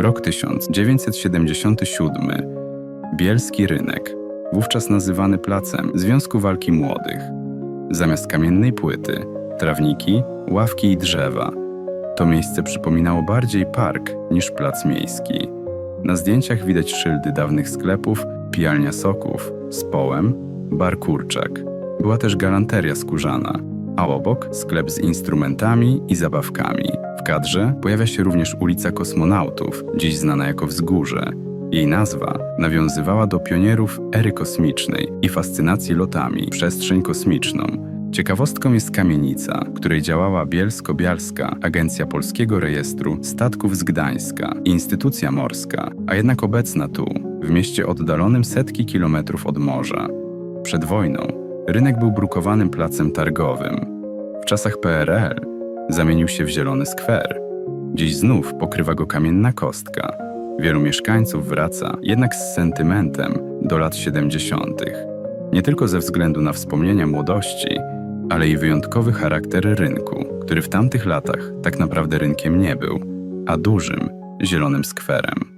Rok 1977. Bielski Rynek, wówczas nazywany Placem Związku Walki Młodych. Zamiast kamiennej płyty, trawniki, ławki i drzewa. To miejsce przypominało bardziej park niż plac miejski. Na zdjęciach widać szyldy dawnych sklepów, pijalnia soków, z połem, bar kurczak. Była też galanteria skórzana, a obok sklep z instrumentami i zabawkami. Kadrze pojawia się również ulica Kosmonautów, dziś znana jako Wzgórze. Jej nazwa nawiązywała do pionierów ery kosmicznej i fascynacji lotami przestrzeń kosmiczną. Ciekawostką jest kamienica, w której działała Bielsko-Bialska Agencja Polskiego Rejestru Statków z Gdańska, instytucja morska, a jednak obecna tu, w mieście oddalonym setki kilometrów od morza. Przed wojną rynek był brukowanym placem targowym. W czasach PRL zamienił się w zielony skwer. Dziś znów pokrywa go kamienna kostka. Wielu mieszkańców wraca jednak z sentymentem do lat 70. Nie tylko ze względu na wspomnienia młodości, ale i wyjątkowy charakter rynku, który w tamtych latach tak naprawdę rynkiem nie był, a dużym, zielonym skwerem.